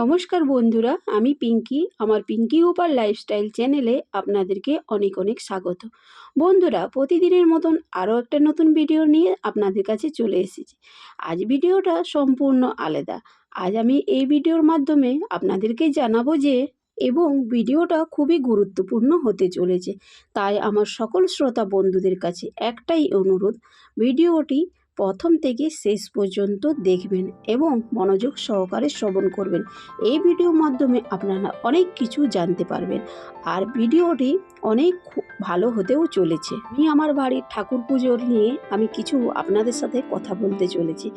নমস্কার বন্ধুরা, আমি পিঙ্কি। আমার পিঙ্কি উপার লাইফস্টাইল চ্যানেলে আপনাদেরকে অনেক অনেক স্বাগত। বন্ধুরা, প্রতিদিনের মতন আরও একটা নতুন ভিডিও নিয়ে আপনাদের কাছে চলে এসেছি। আজ ভিডিওটা সম্পূর্ণ আলাদা। আজ আমি এই ভিডিওর মাধ্যমে আপনাদেরকে জানাব যে, এবং ভিডিওটা খুবই গুরুত্বপূর্ণ হতে চলেছে। তাই আমার সকল শ্রোতা বন্ধুদের কাছে একটাই অনুরোধ ভিডিওটি প্রথম থেকে শেষ পর্যন্ত দেখবেন এবং মনোযোগ সহকারে শ্রবণ করবেন। এই ভিডিওর মাধ্যমে আপনারা অনেক কিছু জানতে পারবেন। আর ভিডিওটি অনেক ভালো হতেও চলেছে। আমি আমার বাড়ির ঠাকুর পুজোর নিয়ে আমি কিছু আপনাদের সাথে কথা বলতে চলেছি,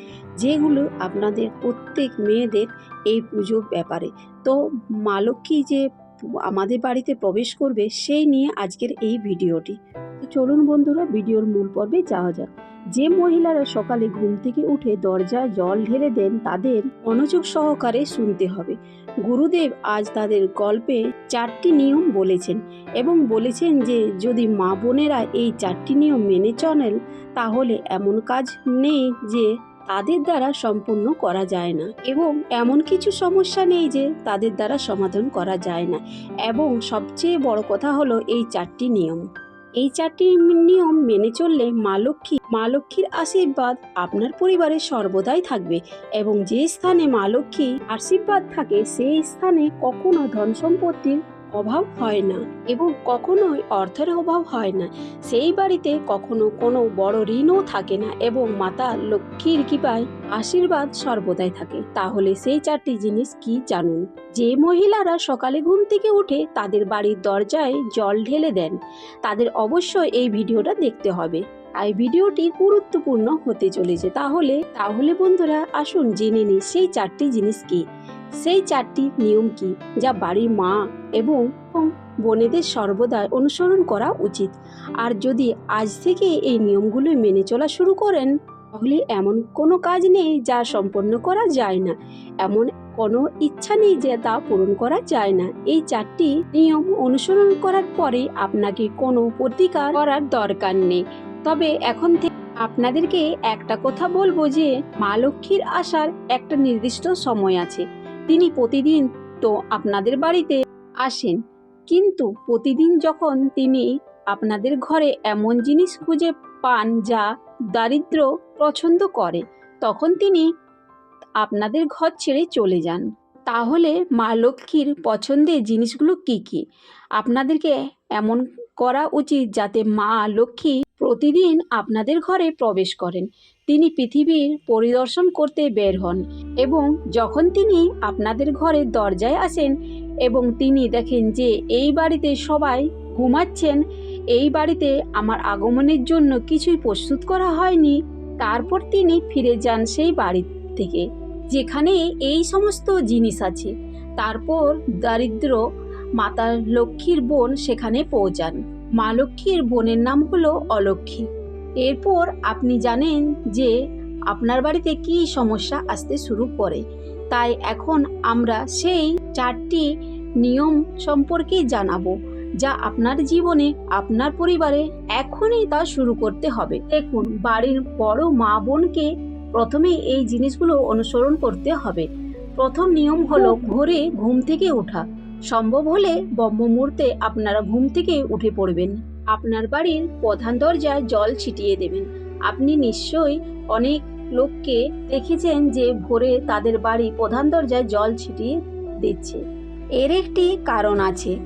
যেগুলো আপনাদের প্রত্যেক মেয়েদের এই পুজোর ব্যাপারে। তো মা লক্ষ্মী যে আমাদের বাড়িতে প্রবেশ করবে, সেই নিয়ে আজকের এই ভিডিওটি। তো চলুন বন্ধুরা, ভিডিওর মূল পর্বে যাওয়া যাক। যে মহিলারা সকালে ঘুম থেকে উঠে দরজায় জল ঢেলে দেন, তাদের মনোযোগ সহকারে শুনতে হবে। গুরুদেব আজ তাদের গল্পে চারটি নিয়ম বলেছেন এবং বলেছেন যে, যদি মা বোনেরা এই চারটি নিয়ম মেনে চলেন, তাহলে এমন কাজ নেই যে তাদের দ্বারা সম্পূর্ণ করা যায় না এবং এমন কিছু সমস্যা নেই যে তাদের দ্বারা সমাধান করা যায় না। এবং সবচেয়ে বড় কথা হলো এই চারটি নিয়ম। এই চারটি নিয়ম মেনে চললে মা লক্ষ্মী, মা লক্ষ্মীর আশীর্বাদ আপনার পরিবারে সর্বদাই থাকবে এবং যে স্থানে মা লক্ষ্মী আশীর্বাদ থাকে, সেই স্থানে কখনো ধন সম্পত্তির অভাব হয় না এবং কখনোই অর্থের অভাব হয় না। সেই বাড়িতে কখনো কোনো বড় ঋণও থাকে না এবং মাতা লক্ষ্মীর কৃপায় আশীর্বাদ সর্বদাই থাকে। তাহলে সেই চারটি জিনিস কি জানুন? যে মহিলারা সকালে ঘুম থেকে উঠে তাদের বাড়ির দরজায় জল ঢেলে দেন, তাদের অবশ্যই এই ভিডিওটা দেখতে হবে। আর ভিডিওটি গুরুত্বপূর্ণ হতে চলেছে। তাহলে তাহলে বন্ধুরা আসুন জেনে নিই সেই চারটি জিনিস কি। সেই চারটি নিয়ম কি যা বাড়ির মা এবং বোনেদের সর্বদাই অনুসরণ করা উচিত? আর যদি আজ থেকে এই নিয়মগুলো মেনে চলা শুরু করেন, তাহলে এমন কোনো কাজ নেই যা সম্পন্ন করা যায় না। এমন কোনো ইচ্ছা নেই যে তা পূরণ করা যায় না। এই চারটি নিয়ম অনুসরণ করার পরে আপনাকে কোনো প্রতিকার করার দরকার নেই। তবে এখন থেকে আপনাদেরকে একটা কথা বলব যে, মা লক্ষ্মীর আসার একটা নির্দিষ্ট সময় আছে। তিনি প্রতিদিন তো আপনাদের বাড়িতে আসেন। কিন্তু প্রতিদিন যখন তিনি আপনাদের ঘরে এমন জিনিস খুঁজে পান যা দারিদ্র পছন্দ করে, তখন তিনি আপনাদের ঘর ছেড়ে চলে যান। তাহলে মা লক্ষ্মীর পছন্দের জিনিসগুলো কি কি? আপনাদেরকে এমন করা উচিত যাতে মা লক্ষ্মী প্রতিদিন আপনাদের ঘরে প্রবেশ করেন। তিনি পৃথিবীর পরিদর্শন করতে বের হন এবং যখন তিনি আপনাদের ঘরে দরজায় আসেন এবং তিনি দেখেন যে এই বাড়িতে সবাই ঘুমাচ্ছেন, এই বাড়িতে আমার আগমনের জন্য কিছুই প্রস্তুত করা হয়নি, তারপর তিনি ফিরে যান সেই বাড়ি থেকে, যেখানে এই সমস্ত জিনিস আছে। তারপর দারিদ্র মাতা লক্ষ্মীর বোন সেখানে পৌঁছান। মা লক্ষ্মীর বোনের নাম হলো অলক্ষ্মী। এরপর আপনি জানেন যে আপনার বাড়িতে কি সমস্যা আসতে শুরু করে। তাই এখন আমরা সেই চারটি নিয়ম সম্পর্কে জানাব, যা আপনার জীবনে, আপনার পরিবারে এখনই তা শুরু করতে হবে। দেখুন, বাড়ির বড় মা বোনকে প্রথমে এই জিনিসগুলো অনুসরণ করতে হবে। প্রথম নিয়ম হলো ভোরে ঘুম থেকে ওঠা। সম্ভব হলে ব্রহ্ম মুহূর্তে আপনারা ঘুম থেকে উঠে পড়বেন। আপনার বাড়ির প্রধান দরজায় জল ছিটিয়ে দেবেন। আপনি নিশ্চয়ই অনেক লোককে দেখেছেন যে ভোরে তাদের বাড়ি প্রধান দরজায় জল ছিটিয়ে দিচ্ছে। এর একটি কারণ আছে।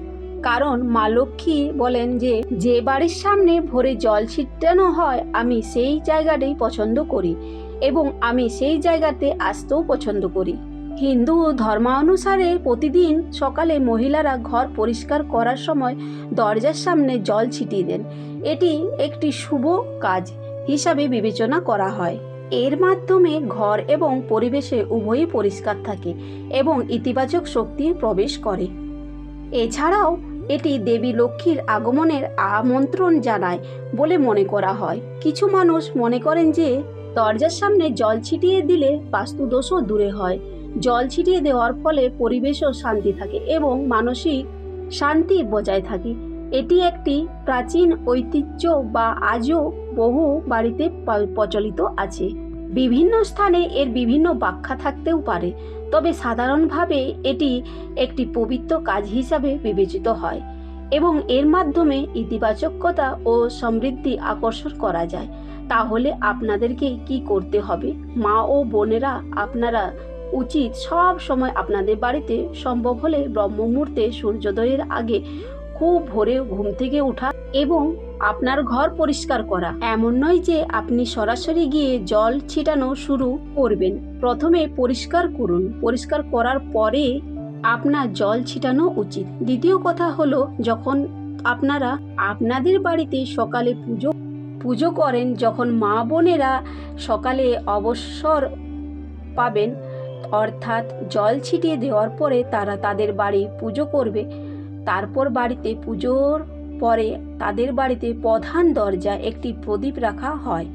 কারণ মা লক্ষ্মী বলেন যে যে বাড়ির সামনে ভোরে জল ছিটানো হয়, আমি সেই জায়গাটাই পছন্দ করি এবং আমি সেই জায়গাতে আসতেও পছন্দ করি। হিন্দু ধর্মানুসারে প্রতিদিন সকালে মহিলারা ঘর পরিষ্কার করার সময় দরজার সামনে জল ছিটিয়ে দেন। এটি একটি শুভ কাজ হিসাবে বিবেচনা করা হয়। এর মাধ্যমে ঘর এবং পরিবেশে উভয়ই পরিষ্কার থাকে এবং ইতিবাচক শক্তি প্রবেশ করে। এছাড়াও এটি দেবী লক্ষ্মীর আগমনের আমন্ত্রণ জানায় বলে মনে করা হয়। কিছু মানুষ মনে করেন যে, দরজার সামনে জল ছিটিয়ে দিলে বাস্তুদোষও দূরে হয়। জল ছিটিয়ে দেওয়ার ফলে পরিবেশও শান্তি থাকে এবং মানসিক শান্তি বজায় থাকে। এটি একটি প্রাচীন ঐতিহ্য বা আজও বহু বাড়িতে প্রচলিত আছে। বিভিন্ন স্থানে এর বিভিন্ন ব্যাখ্যা থাকতেও পারে, তবে সাধারণভাবে এটি একটি পবিত্র কাজ হিসাবে বিবেচিত হয় এবং এর মাধ্যমে ইতিবাচকতা ও সমৃদ্ধি আকর্ষণ করা যায়। তাহলে আপনাদেরকে কি করতে হবে? মা ও বোনেরা আপনারা উচিত সব সময় আপনাদের বাড়িতে সম্ভব হলে ব্রহ্ম মুহূর্তে সূর্যোদয়ের আগে খুব ভোরে ঘুম থেকে ওঠা এবং আপনার ঘর পরিষ্কার করা। এমন নয় যে আপনি সরাসরি গিয়ে জল ছিটানো শুরু করবেন। প্রথমে পরিষ্কার করুন। পরিষ্কার করার পরে আপনার জল ছিটানো উচিত। দ্বিতীয় কথা হলো, যখন আপনারা আপনাদের বাড়িতে সকালে পুজো পুজো করেন, যখন মা বোনেরা সকালে অবসর পাবেন অর্থাৎ জল ছিটিয়ে দেওয়ার পরে তারা তাদের বাড়ি পুজো করবে। তারপর বাড়িতে পুজোর পরে তাদের বাড়িতে প্রধান দরজায় একটি প্রদীপ রাখা হয়।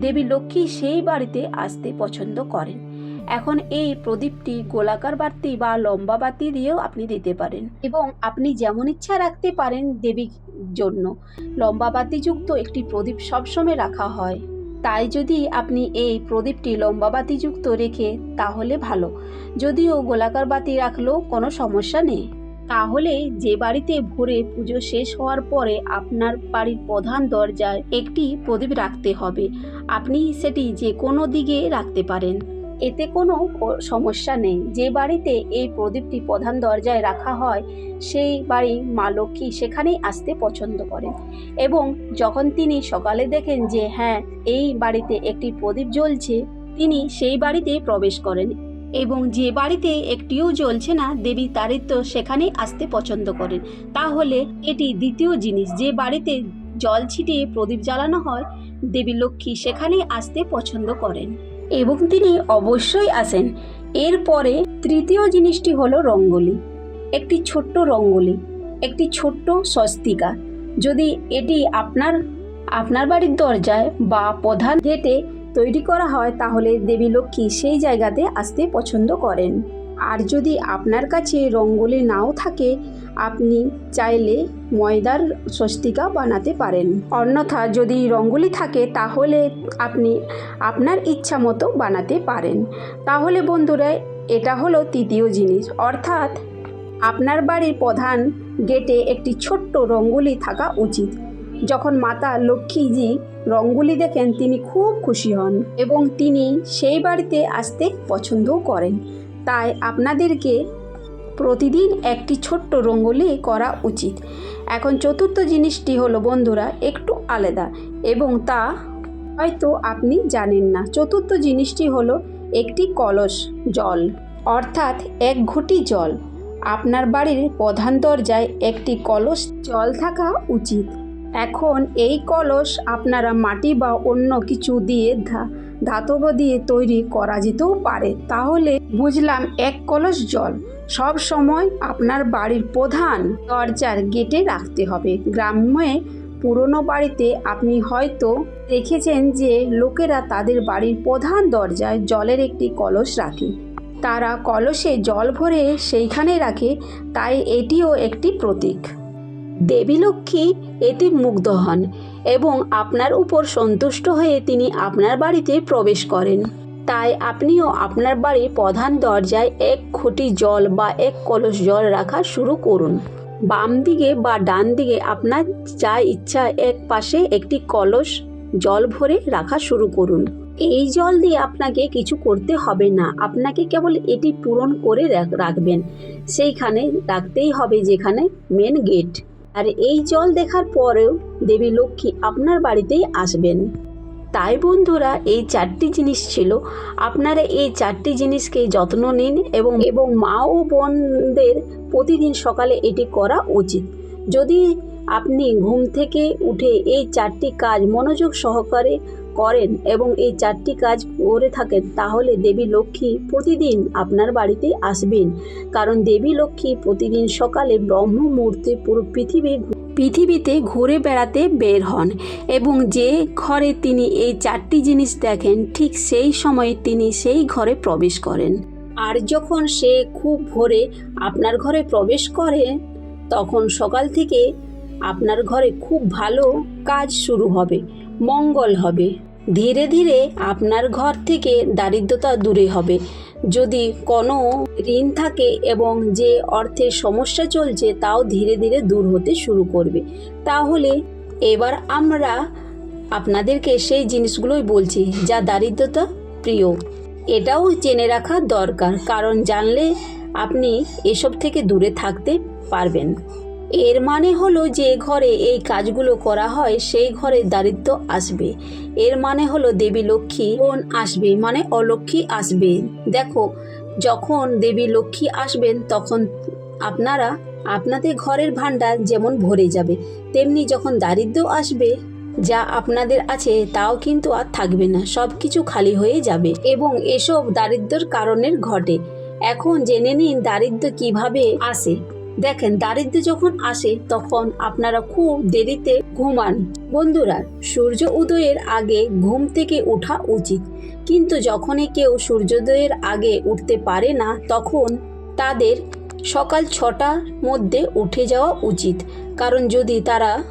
দেবী লক্ষ্মী সেই বাড়িতে আসতে পছন্দ করেন। এখন এই প্রদীপটি গোলাকার বাতি বা লম্বা বাতি দিয়েও আপনি দিতে পারেন এবং আপনি যেমন ইচ্ছা রাখতে পারেন দেবীর জন্য। লম্বা বাতিযুক্ত একটি প্রদীপ সবসময় রাখা হয়। তাই যদি আপনি এই প্রদীপটি লম্বা বাতিযুক্ত রেখে, তাহলে ভালো। যদিও গোলাকার বাতি রাখলেও কোনো সমস্যা নেই। তাহলে যে বাড়িতে ভোরে পুজো শেষ হওয়ার পরে আপনার বাড়ির প্রধান দরজায় একটি প্রদীপ রাখতে হবে। আপনি সেটি যে কোনো দিকে রাখতে পারেন। এতে কোনো সমস্যা নেই। যে বাড়িতে এই প্রদীপটি প্রধান দরজায় রাখা হয়, সেই বাড়ি মা লক্ষ্মী সেখানেই আসতে পছন্দ করেন এবং যখন তিনি সকালে দেখেন যে হ্যাঁ এই বাড়িতে একটি প্রদীপ জ্বলছে, তিনি সেই বাড়িতে প্রবেশ করেন এবং যে বাড়িতে একটিও জ্বলছে না, দেবী তারিত্য সেখানেই আসতে পছন্দ করেন। তাহলে এটি দ্বিতীয় জিনিস, যে বাড়িতে জল ছিটিয়ে প্রদীপ জ্বালানো হয়, দেবী লক্ষ্মী সেখানেই আসতে পছন্দ করেন। এবং তিনি অবশ্যই আসেন এরপরে তৃতীয় জিনিসটি হলো রঙ্গোলি। একটি ছোট্ট রঙ্গোলি, একটি ছোট্ট স্বস্তিকা। যদি এটি আপনার আপনার বাড়ির দরজায় বা প্রধান গেটে তৈরি করা হয়, তাহলে দেবী লক্ষ্মী সেই জায়গাতে আসতে পছন্দ করেন। আর যদি আপনার কাছে রঙ্গোলি নাও থাকে, আপনি চাইলে ময়দার স্বস্তিকা বানাতে পারেন। অন্যথা যদি রঙ্গোলি থাকে, তাহলে আপনি আপনার ইচ্ছা মতো বানাতে পারেন। তাহলে বন্ধুরা, এটা হলো তৃতীয় জিনিস। অর্থাৎ আপনার বাড়ির প্রধান গেটে একটি ছোট্ট রঙ্গোলি থাকা উচিত। যখন মাতা লক্ষ্মীজি রঙ্গোলি দেখেন, তিনি খুব খুশি হন এবং তিনি সেই বাড়িতে আসতে পছন্দও করেন। তাই আপনাদেরকে প্রতিদিন একটি ছোট্ট রঙ্গোলি করা উচিত। এখন চতুর্থ জিনিসটি হলো, বন্ধুরা, একটু আলাদা এবং তা হয়তো আপনি জানেন না। চতুর্থ জিনিসটি হলো, একটি কলস, জল, অর্থাৎ এক ঘটি জল। আপনার বাড়ির প্রধান দরজায় একটি কলস জল থাকা উচিত। এখন এই কলস আপনারা মাটি বা অন্য কিছু দিয়ে ধা- ধাতব দিয়ে তৈরি করা যেতেও পারে। তাহলে বুঝলাম এক কলস জল। সব সময় আপনার বাড়ির প্রধান দরজার গেটে রাখতে হবে। গ্রামে পুরনো বাড়িতে আপনি হয়তো দেখেছেন যে লোকেরা তাদের বাড়ির প্রধান দরজায় জলের একটি কলস রাখে। তারা কলসে জল ভরে সেইখানে রাখে, তাই এটিও একটি প্রতীক। দেবী লক্ষ্মী এটি মুগ্ধ হন। এবং আপনার উপর সন্তুষ্ট হয়ে তিনি আপনার বাড়িতে প্রবেশ করেন। তাই আপনিও আপনার বাড়ির প্রধান দরজায় এক খুঁটি জল বা এক কলস জল রাখা শুরু করুন। বাম দিকে বা ডান দিকে আপনার যা ইচ্ছা এক পাশে একটি কলস জল ভরে রাখা শুরু করুন। এই জল দিয়ে আপনাকে কিছু করতে হবে না। আপনাকে কেবল এটি পূরণ করে রাখবেন। সেইখানে রাখতেই হবে যেখানে মেন গেট আর এই জল দেখার পরেও দেবী লক্ষ্মী আপনার বাড়িতেই আসবেন। তাই বন্ধুরা, এই চারটি জিনিস ছিল। আপনারা এই চারটি জিনিসকে যত্ন নিন এবং এবং মা ও বোনদের প্রতিদিন সকালে এটি করা উচিত। যদি আপনি ঘুম থেকে উঠে এই চারটি কাজ মনোযোগ সহকারে করেন এবং এই চারটি কাজ করে থাকেন, তাহলে দেবী লক্ষ্মী প্রতিদিন আপনার বাড়িতে আসবেন। কারণ দেবী লক্ষ্মী প্রতিদিন সকালে ব্রহ্ম মুহূর্তে পুরো পৃথিবী পৃথিবীতে ঘুরে বেড়াতে বের হন এবং যে ঘরে তিনি এই চারটি জিনিস দেখেন, ঠিক সেই সময়ে তিনি সেই ঘরে প্রবেশ করেন। আর যখন সে খুব ভোরে আপনার ঘরে প্রবেশ করে, তখন সকাল থেকে আপনার ঘরে খুব ভালো কাজ শুরু হবে, মঙ্গল হবে। ধীরে ধীরে আপনার ঘর থেকে দারিদ্রতা দূরে হবে। যদি কোনো ঋণ থাকে এবং যে অর্থের সমস্যা চলছে তাও ধীরে ধীরে দূর হতে শুরু করবে। তাহলে এবার আমরা আপনাদেরকে সেই জিনিসগুলোই বলছি যা দারিদ্রতা প্রিয়। এটাও জেনে রাখা দরকার, কারণ জানলে আপনি এসব থেকে দূরে থাকতে পারবেন। এর মানে হলো যে ঘরে এই কাজগুলো করা হয়, সেই ঘরে দারিদ্র আসবে। এর মানে হলো দেবী লক্ষ্মী বোন আসবে মানে অলক্ষ্মী আসবে। দেখো, যখন দেবী লক্ষ্মী আসবেন, তখন আপনারা, আপনাদের ঘরের ভাণ্ডার যেমন ভরে যাবে, তেমনি যখন দারিদ্র আসবে, যা আপনাদের আছে, তাও কিন্তু আর থাকবে না সব কিছু খালি হয়ে যাবে। এবং এসব দারিদ্র্যের কারণের ঘটে। এখন জেনে নিন দারিদ্র কীভাবে আসে। দেখেন দারিদ্র যখন আসে, তখন আপনারা খুব দেরিতে ঘুমান। বন্ধুরা, সূর্য উদয়ের আগে ঘুম থেকে ওঠা উচিত। কিন্তু যখনই কেউ সূর্যোদয়ের আগে উঠতে পারে না, তখন তাদের সকাল ছটার মধ্যে উঠে যাওয়া উচিত। কারণ যদি তারা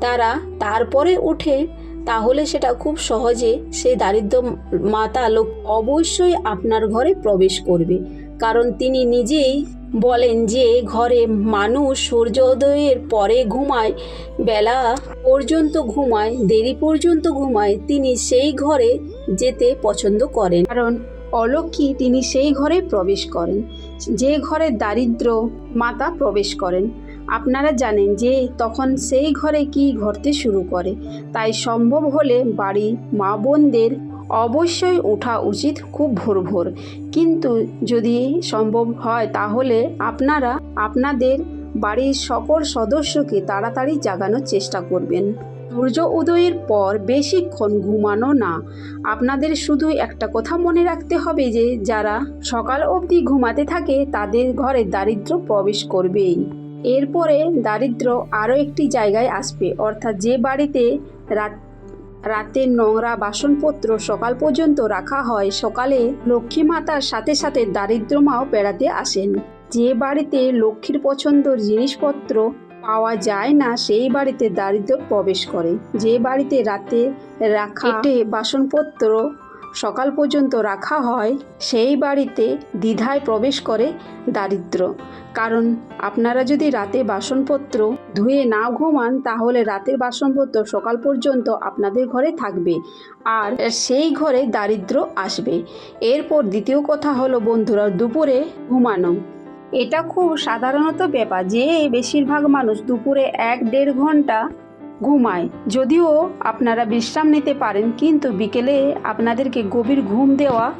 তারা তারপরে ওঠে, তাহলে সেটা খুব সহজে সে দারিদ্র মাতা লোক অবশ্যই আপনার ঘরে প্রবেশ করবে। কারণ তিনি নিজেই বলেন যে, ঘরে মানুষ সূর্যোদয়ের পরে ঘুমায়, বেলা পর্যন্ত ঘুমায়, দেরি পর্যন্ত ঘুমায়, তিনি সেই ঘরে যেতে পছন্দ করেন। কারণ অলক্ষী তিনি সেই ঘরে প্রবেশ করেন, যে ঘরে দারিদ্র মাতা প্রবেশ করেন। আপনারা জানেন যে, তখন সেই ঘরে কি ঘটতে শুরু করে। তাই সম্ভব হলে বাড়ি মা বোনদের অবশ্যই ওঠা উচিত খুব ভোর ভোর। কিন্তু যদি সম্ভব হয় তাহলে আপনারা আপনাদের বাড়ির সকল সদস্যকে তাড়াতাড়ি জাগানোর চেষ্টা করবেন। সূর্য উদয়ের পর বেশিক্ষণ ঘুমানো না। আপনাদের শুধু একটা কথা মনে রাখতে হবে যে, যারা সকাল অবধি ঘুমাতে থাকে তাদের ঘরে দারিদ্র প্রবেশ করবেই। এরপরে দারিদ্র আরও একটি জায়গায় আসবে। অর্থাৎ যে বাড়িতে রাত রাতের নোংরা বাসনপত্র সকাল পর্যন্ত রাখা হয়। সকালে লক্ষ্মী মাতার সাথে সাথে দারিদ্র মাও বেড়াতে আসেন। যে বাড়িতে লক্ষ্মীর পছন্দর জিনিসপত্র পাওয়া যায় না সেই বাড়িতে দারিদ্র প্রবেশ করে। যে বাড়িতে রাতে রাখা বাসনপত্র সকাল পর্যন্ত রাখা হয়, সেই বাড়িতে দ্বিধায় প্রবেশ করে দারিদ্র। কারণ আপনারা যদি রাতে বাসনপত্র ধুয়ে না ঘুমান, তাহলে রাতের বাসনপত্র সকাল পর্যন্ত আপনাদের ঘরে থাকবে আর সেই ঘরে দারিদ্র আসবে। এরপর দ্বিতীয় কথা হলো, বন্ধুরা, দুপুরে ঘুমানো। এটা খুব সাধারণত ব্যাপার যে, বেশিরভাগ মানুষ দুপুরে এক দেড় ঘণ্টা ঘুমায়। যদিও আপনারা বিশ্রাম নিতে পারেন কিন্তু বিকেলে আপনাদেরকে গভীর ঘুম দেওয়া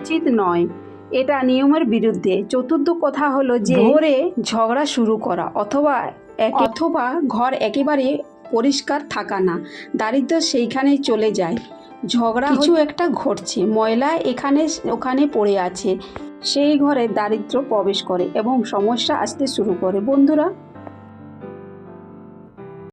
উচিত নয়। এটা নিয়মের বিরুদ্ধে। চতুর্থ কথা হলো যে ভোরে ঝগড়া শুরু করা অথবা এক অথবা ঘর একেবারে পরিষ্কার থাকা না। দারিদ্র সেইখানে চলে যায়। ঝগড়া কিছু একটা ঘটছে। ময়লা এখানে ওখানে পড়ে আছে। সেই ঘরে দারিদ্র প্রবেশ করে এবং সমস্যা আসতে শুরু করে। বন্ধুরা